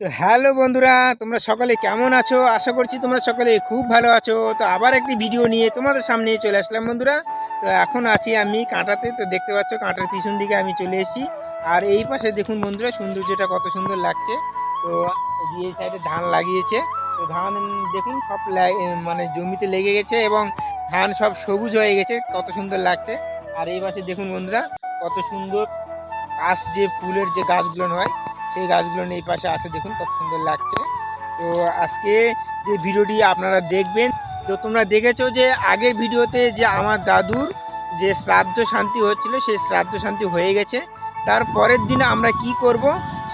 তো হ্যালো বন্ধুরা, তোমরা সকলে কেমন আছো? আশা করছি তোমরা সকলে খুব ভালো আছো। তো আবার একটি ভিডিও নিয়ে তোমাদের সামনে চলে আসলাম বন্ধুরা। তো এখন আছি আমি কাঁটাতে, তো দেখতে পাচ্ছ কাঁটার পিছন দিকে আমি চলে এসেছি। আর এই পাশে দেখুন বন্ধুরা, সৌন্দর্যটা কত সুন্দর লাগছে। তো এই সাইডে ধান লাগিয়েছে। তো ধান দেখুন সব মানে জমিতে লেগে গেছে এবং ধান সব সবুজ হয়ে গেছে, কত সুন্দর লাগছে। আর এই পাশে দেখুন বন্ধুরা, কত সুন্দর কাশ যে ফুলের যে গাছগুলো হয় সেই গাছগুলো এই পাশে আছে, দেখুন কত সুন্দর লাগছে। তো আজকে যে ভিডিওটি আপনারা দেখবেন, তো তোমরা দেখেছ যে আগের ভিডিওতে যে আমার দাদুর যে শ্রাদ্ধ শান্তি হচ্ছিল সেই শ্রাদ্ধ শান্তি হয়ে গেছে। তার পরের দিনে আমরা কি করব,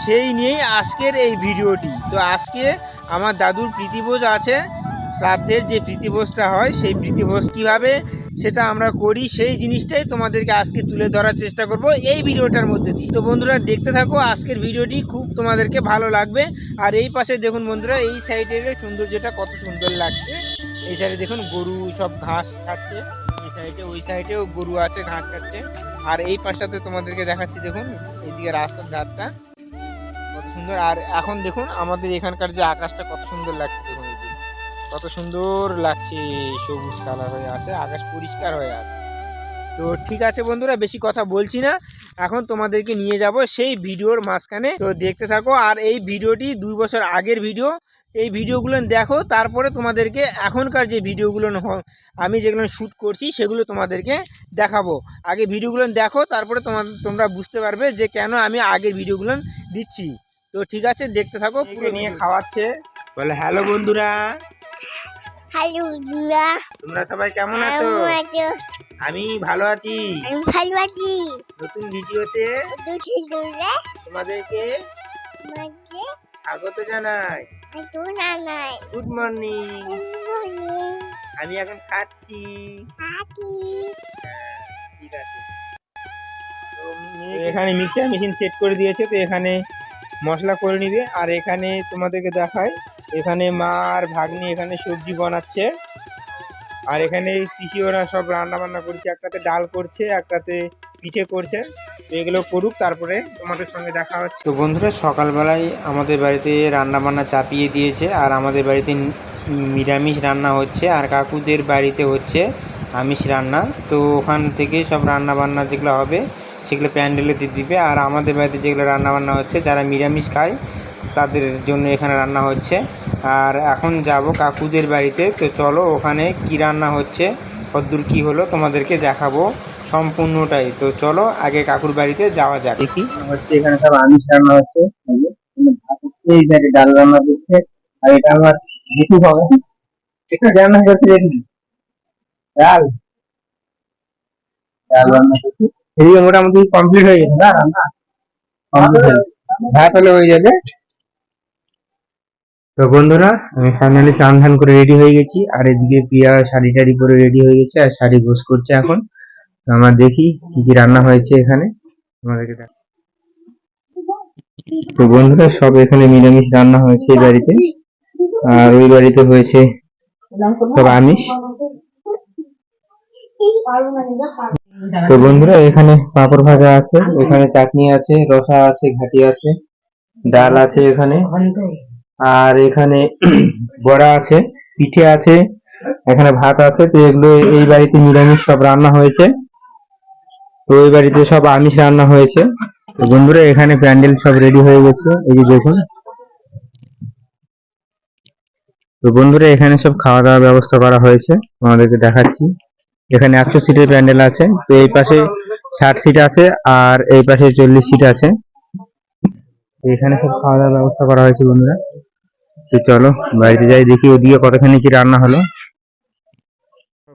সেই নিয়েই আজকের এই ভিডিওটি। তো আজকে আমার দাদুর প্রীতিভোজ আছে শ্রাদ্ধের যে প্রীতিভোজটা হয়, সেই প্রীতিভোজ কীভাবে সেটা আমরা করি, সেই জিনিসটাই তোমাদেরকে আজকে তুলে ধরার চেষ্টা করব এই ভিডিওটার মধ্যে দিয়ে। তো বন্ধুরা, দেখতে থাকো, আজকের ভিডিওটি খুব তোমাদেরকে ভালো লাগবে। আর এই পাশে দেখুন বন্ধুরা, এই সাইডের সৌন্দর্যটা কত সুন্দর লাগছে। এই সাইডে দেখুন গরু সব ঘাস খাচ্ছে, এই সাইডে, ওই সাইডেও গরু আছে, ঘাস খাচ্ছে। আর এই পাশটাতে তোমাদেরকে দেখাচ্ছি, দেখুন, এইদিকে রাস্তার ধারটা কত সুন্দর। আর এখন দেখুন, আমাদের এখানকার যে আকাশটা কত সুন্দর লাগছে। কত সুন্দর লাগছে সবুজ কালার হয়ে আছে আকাশ পরিষ্কার হয়ে আছে। তো ঠিক আছে বন্ধুরা বেশি কথা বলছি না। এখন তোমাদেরকে নিয়ে যাব সেই ভিডিওর মাঝখানে। তো দেখতে থাকো আর এই ভিডিওটি দুই বছর আগের ভিডিও। এই ভিডিওগুলো দেখো তারপরে তোমাদেরকে এখনকার যে ভিডিওগুলো আমি যেগুলো শ্যুট করছি সেগুলো তোমাদেরকে দেখাবো। আগে ভিডিওগুলো দেখো তারপরে তোমার তোমরা বুঝতে পারবে যে কেন আমি আগের ভিডিওগুলো দিচ্ছি। তো ঠিক আছে দেখতে থাকো পুরো নিয়ে খাওয়াচ্ছে। বলে হ্যালো বন্ধুরা হ্যালো জুয়া তোমরা সবাই কেমন আছো? আমি ভালো আছি। আমি ভালো আছি। নতুন ভিডিওতে তোমাদেরকে স্বাগত জানাই। গুড মর্নিং আমি এখন খাচ্ছি। ঠিক আছে। এখানে মিক্সচার মেশিন সেট করে দিয়েছে তো এখানে মশলা করে নিবে। আর এখানে তোমাদেরকে দেখায় এখানে মা আর ভাগ্নি এখানে সবজি বানাচ্ছে। আর এখানে পিসি ওরা সব রান্না বান্না করছে। একটাতে ডাল করছে, একটাতে পিঠে করছে। এগুলো করুক, তারপরে তোমাদের সঙ্গে দেখা হচ্ছে। তো বন্ধুরা, সকালবেলায় আমাদের বাড়িতে রান্না বান্না চাপিয়ে দিয়েছে আর আমাদের বাড়িতে নিরামিষ রান্না হচ্ছে আর কাকুদের বাড়িতে হচ্ছে আমিষ রান্না। তো ওখান থেকে সব রান্না বান্না যেগুলো হবে সেগুলো প্যান্ডেলে দিয়ে দিবে। আর আমাদের বাড়িতে যেগুলো রান্না বান্না হচ্ছে, যারা নিরামিষ খায় তাদের জন্য এখানে রান্না হচ্ছে। আর এখন যাব কাকুদের বাড়িতে। তো চলো ওখানে কি রান্না হচ্ছে? কদ্দূর কি হলো? তোমাদেরকে দেখাবো সম্পূর্ণটাই। তো চলো আগে কাকুর বাড়িতে যাওয়া যাক। দেখি। হচ্ছে এখানে সব আমিষ রান্না হচ্ছে। ডাল রান্না করছে। আর এটা আমার জেঠু হবে। এটা রান্না করছে জেঠু ডাল। ডাল রান্না করছি। মোটামুটি কমপ্লিট হয়ে গেছে না রান্না? ভাত হলে হয়ে যাবে। তো বন্ধুরা, আমি ফাইনালি স্নান ধান করে রেডি হয়ে গেছি। আর এদিকে প্রিয়া শাড়ি টাড়ি পরে রেডি হয়ে গেছে আর শাড়ি গোস করছে এখন। তো আমরা দেখি কি কি রান্না হয়েছে এখানে। তোমাদেরকে দেখ তো বন্ধুরা, সব এখানে নিরামিষ রান্না হয়েছে এই বাড়িতে। আর ওই বাড়িতে হয়েছে সব আমিষ। তো বন্ধুরা, এখানে পাঁপড় ভাজা আছে, এখানে চাটনি আছে, রসা আছে, ঘাটি আছে, ডাল আছে এখানে। আর এখানে বড়া আছে, পিঠে আছে, এখানে ভাত আছে, তো এগুলো এই বাড়িতে নিরামিষ সব রান্না হয়েছে। তো ওই বাড়িতে সব আমিষ রান্না হয়েছে। তো বন্ধুরা, এখানে প্যান্ডেল সব রেডি হয়ে গেছে, এই যে দেখুন। তো বন্ধুরা, এখানে সব খাওয়া দাওয়ার ব্যবস্থা করা হয়েছে আমাদেরকে দেখাচ্ছি। এখানে একশো সিটের প্যান্ডেল আছে, তো এই পাশে ষাট সিট আছে, আর এই পাশে চল্লিশ সিট আছে। এখানে সব খাওয়া দাওয়ার ব্যবস্থা করা হয়েছে বন্ধুরা। তো চলো, বাড়িতে যাই, দেখি ওদিকে কতখানি কি রান্না হলো।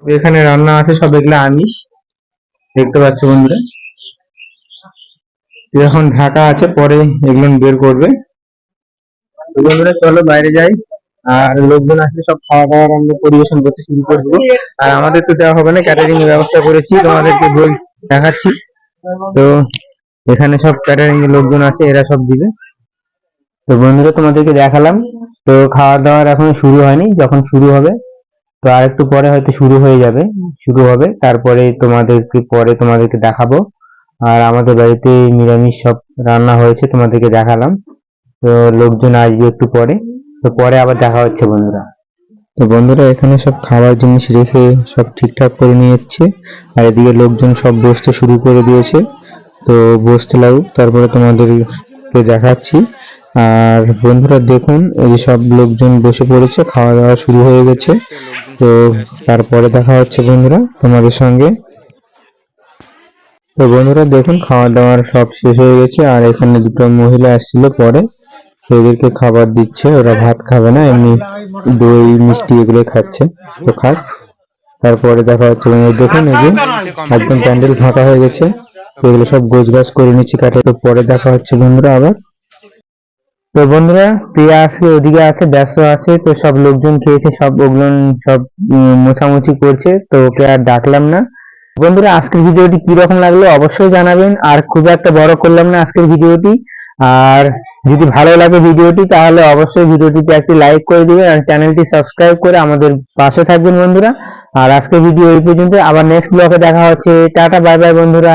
এখানে রান্না আছে, সব এগুলো আমিষ। দেখতে পাচ্ছ বন্ধুরা। এখন ঢাকা আছে, পরে এগুলো বের করবে। বন্ধুরা, চলো বাইরে যাই। আর লোকজন আসলে সব খাওয়া দাওয়ার আমরা পরিবেশন করতে শুরু করব আর আমাদের তো দেওয়া হবে না ক্যাটারিং এর ব্যবস্থা করেছি, তোমাদেরকে বই দেখাচ্ছি। তো এখানে সব ক্যাটারিং এর লোকজন আছে, এরা সব দিবে। তো বন্ধুরা, তোমাদেরকে দেখালাম। তো খাওয়া দাওয়ার এখন শুরু হয়নি, যখন শুরু হবে, তো আর একটু পরে হয়তো শুরু হয়ে যাবে, শুরু হবে। তারপরে তোমাদেরকে, পরে তোমাদেরকে দেখাবো। আর আমাদের বাড়িতে নিরামিষ সব রান্না হয়েছে, তোমাদেরকে দেখালাম। তো লোকজন আসবে একটু পরে। তো পরে আবার দেখা হচ্ছে, বন্ধুরা। তো বন্ধুরা, এখানে সব খাবার জিনিস রেখে সব ঠিকঠাক করে নিয়ে যাচ্ছে আর এদিকে লোকজন সব বসতে শুরু করে দিয়েছে। তো বসতে লাগুক তারপরে তোমাদেরকে দেখাচ্ছি। আর বন্ধুরা, দেখুন, এই সব লোকজন বসে পড়েছে, খাওয়া দাওয়া শুরু হয়ে গেছে। তো তারপরে দেখা হচ্ছে বন্ধুরা তোমাদের সঙ্গে। তো বন্ধুরা, দেখুন, খাওয়া দাওয়ার সব শেষ হয়ে গেছে, আর এখানে দুটো মহিলা আসছিল পরে। তো ওদেরকে খাবার দিচ্ছে, ওরা ভাত খাবে না, এমনি দই, মিষ্টি এগুলো খাচ্ছে। তো খাক, তারপরে দেখা হচ্ছে দেখুন এই একদম প্যান্ডেল ফাঁকা হয়ে গেছে। এগুলো সব গোছ গাছ করে নিচ্ছি কাটে তো পরে দেখা হচ্ছে বন্ধুরা আবার। তো বন্ধুরা, প্রিয়া আজকে ওদিকে আছে, ব্যস্ত আছে, তো সব লোকজন খেয়েছে, সব ওগুলো সব মোছামুছি করছে, তো ওকে আর ডাকলাম না। বন্ধুরা, আজকের ভিডিওটি কি রকম লাগল অবশ্যই জানাবেন, আর খুব একটা বড় করলাম না আজকের ভিডিওটি। আর যদি ভালো লাগে ভিডিওটি, তাহলে অবশ্যই ভিডিওটিতে একটি লাইক করে দিবেন, আর চ্যানেলটি সাবস্ক্রাইব করে আমাদের পাশে থাকবেন বন্ধুরা। আর আজকের ভিডিও এই পর্যন্ত, আবার নেক্সট ব্লগে দেখা হচ্ছে। টাটা, বাই বাই বন্ধুরা।